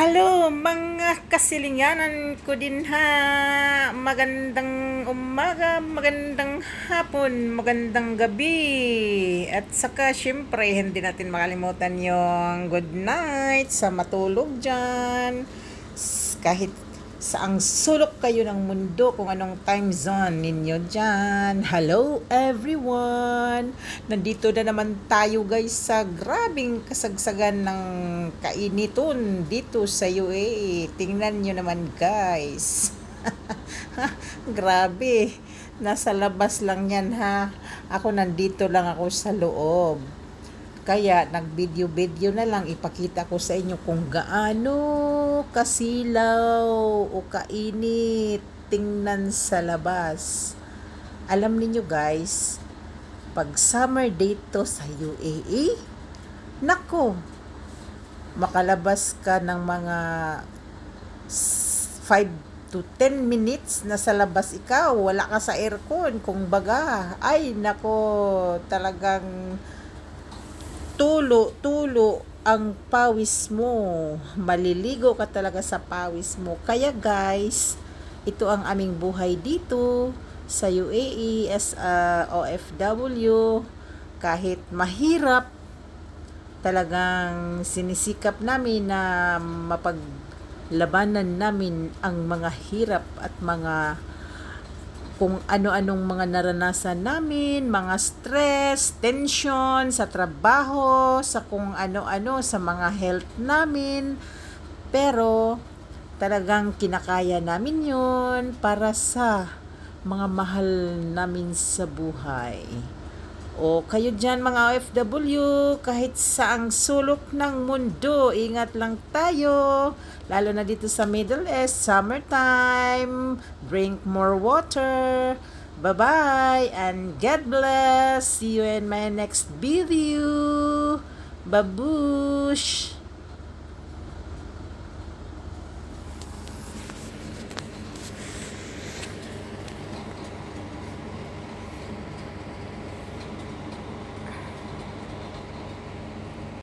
Hello mga kasilinganan ko din ha. Magandang umaga, magandang hapon, magandang gabi. At saka syempre hindi natin makalimutan yung good night sa matulog dyan. S- Kahit saang sulok kayo ng mundo kung anong time zone ninyo dyan. Hello everyone! Nandito na naman tayo guys sa grabing kasagsagan ng kainiton dito sa UAE. Tingnan nyo naman guys. Grabe. Nasa labas lang yan ha. Ako nandito lang ako sa loob. Kaya nag-video-video na lang ipakita ko sa inyo kung gaano kasilaw o kainit tingnan sa labas. Alam niyo guys, pag summer dito sa UAE, nako, makalabas ka ng mga 5 to 10 minutes na sa labas ikaw, wala ka sa aircon, kung baga, ay nako, talagang tulo, tulo ang pawis mo. Maliligo ka talaga sa pawis mo. Kaya guys, ito ang aming buhay dito sa UAE as a OFW. Kahit mahirap, talagang sinisikap namin na mapaglabanan namin ang mga hirap at mga kung ano-anong mga naranasan namin, mga stress, tension sa trabaho, sa kung ano-ano, sa mga health namin. Pero talagang kinakaya namin yon para sa mga mahal namin sa buhay. O kayo dyan mga OFW, kahit saang sulok ng mundo, ingat lang tayo. Lalo na dito sa Middle East, summertime. Drink more water. Bye-bye and God bless. See you in my next video. Babush!